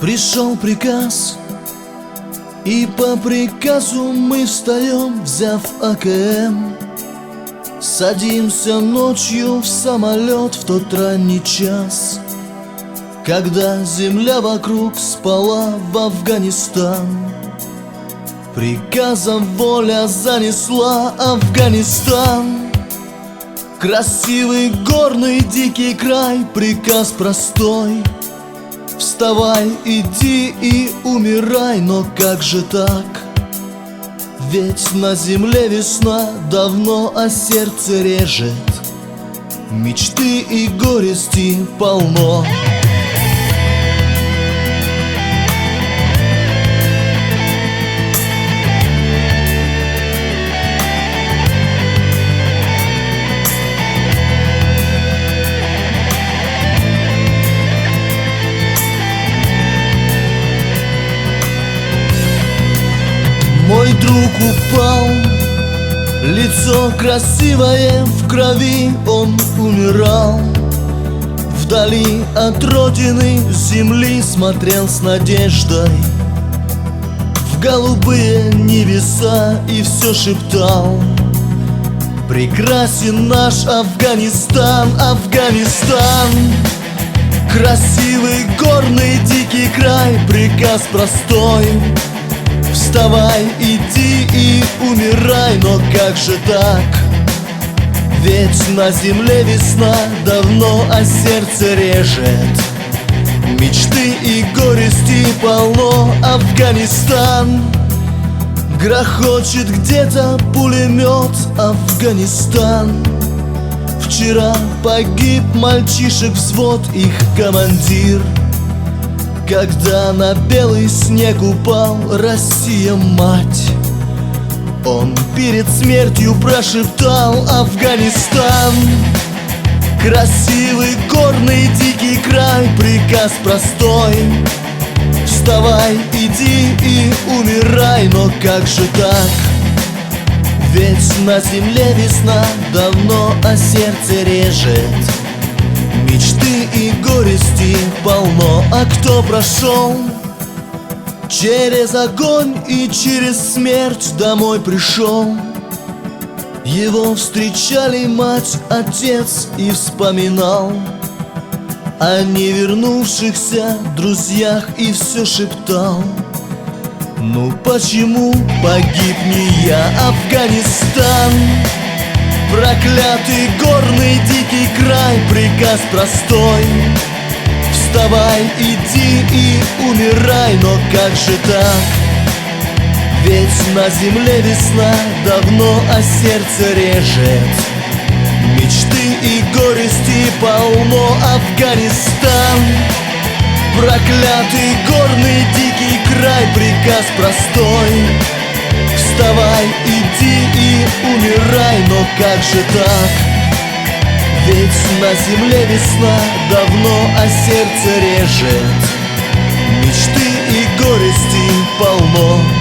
Пришел приказ И по приказу мы встаем, взяв АКМ Садимся ночью в самолет в тот ранний час Когда земля вокруг спала в Афганистан. Приказом воля занесла Афганистан. Красивый горный дикий край, приказ простой Вставай, иди и умирай, но как же так? Ведь на земле весна давно, а сердце режет Мечты и горести полно Мой друг упал Лицо красивое в крови Он умирал. Вдали от родины земли Смотрел с надеждой. В голубые небеса И все шептал. Прекрасен наш Афганистан Афганистан! Красивый горный дикий край Приказ простой Вставай, иди и умирай, но как же так? Ведь на земле весна давно, а сердце режет. Мечты и горести полно Афганистан. Грохочет где-то пулемет Афганистан. Вчера погиб мальчишек взвод, их командир когда на белый снег упал Россия мать. Он перед смертью прошептал Афганистан Красивый горный дикий край Приказ простой. Вставай, иди и умирай Но как же так? Ведь на земле весна давно, а сердце режет Мечты и горести полно, а кто прошел Через огонь и через смерть домой пришел? Его встречали мать, отец и вспоминал О невернувшихся друзьях и все шептал. Ну почему погиб не я, Афганистан? Проклятый горный дикий край, приказ простой. Вставай, иди и умирай, но как же так? Ведь на земле весна давно, а сердце режет. Мечты и горести полно Афганистан. Проклятый горный дикий край, приказ простой. Вставай, иди и умирай, но как же так? Ведь на земле весна давно, а сердце режет Мечты и горести полно